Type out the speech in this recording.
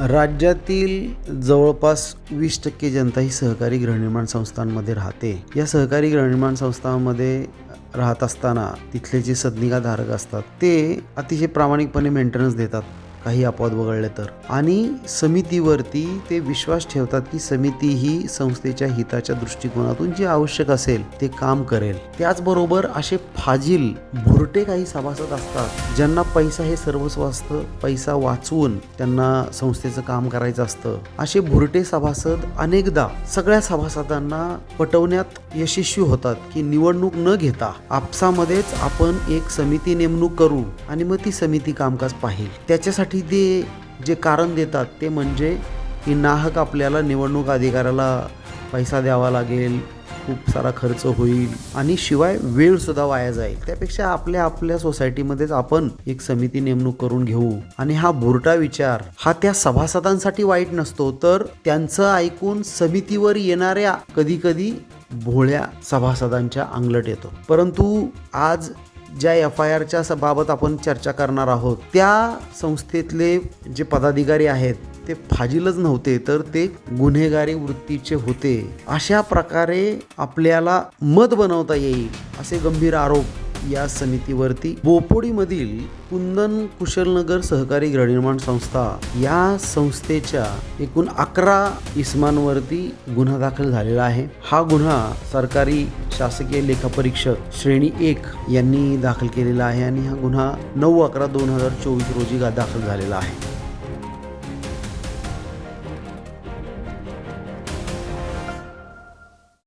राज्यातील जवळपास वीस टक्के जनता ही सहकारी गृहनिर्माण संस्थांमध्ये राहते. या सहकारी गृहनिर्माण संस्थांमध्ये राहत असताना तिथले जे सदनिकाधारक असतात ते अतिशय प्रामाणिकपणे मेंटेनन्स देतात. काही अपवाद वगळले तर? आणि समितीवरती ते विश्वास ठेवतात की समिती ही संस्थेच्या हिताच्या दृष्टिकोनातून जे आवश्यक असेल ते काम करेल. त्याचबरोबर असे फाजील भुरटे काही सभासद असतात ज्यांना पैसा हे सर्वस्व असतं पैसा वाचवून त्यांना संस्थेचं काम करायचं असतं. असे भुरटे सभासद अनेकदा सगळ्या सभासदांना पटवण्यात यशस्वी होतात की निवडणूक न घेता आपसामध्येच आपण एक समिती नेमणूक करू आणि मग ती समिती कामकाज पाहिल. त्याच्यासाठी ते जे कारण देतात ते म्हणजे की नाहक आपल्याला निवडणूक अधिकाऱ्याला पैसा द्यावा लागेल खूप सारा खर्च होईल आणि शिवाय वेळसुद्धा वाया जाईल. त्यापेक्षा आपल्या आपल्या सोसायटीमध्येच आपण एक समिती नेमणूक करून घेऊ. आणि हा बुरटा विचार हा त्या सभासदांसाठी वाईट नसतो तर त्यांचं ऐकून समितीवर येणाऱ्या कधी कधी भोळ्या सभासदांच्या अंगलट येतो. परंतु आज ज्या एफ आय आरच्या बाबत आपण चर्चा करणार आहोत त्या संस्थेतले जे पदाधिकारी आहेत ते फाजीलच नव्हते तर ते गुन्हेगारी वृत्तीचे होते. अशा प्रकारे आपल्याला मत बनवता येईल असे गंभीर आरोप या समितीवरती बोपोडीमधील कुंदन कुशलनगर सहकारी गृहनिर्माण संस्था या संस्थेच्या एकूण अकरा इसमांवरती गुन्हा दाखल झालेला आहे. हा गुन्हा सरकारी शासकीय लेखापरीक्षक श्रेणी एक यांनी दाखल केलेला आहे आणि हा गुन्हा नऊ अकरा दोन हजार चोवीस रोजी दाखल झालेला आहे.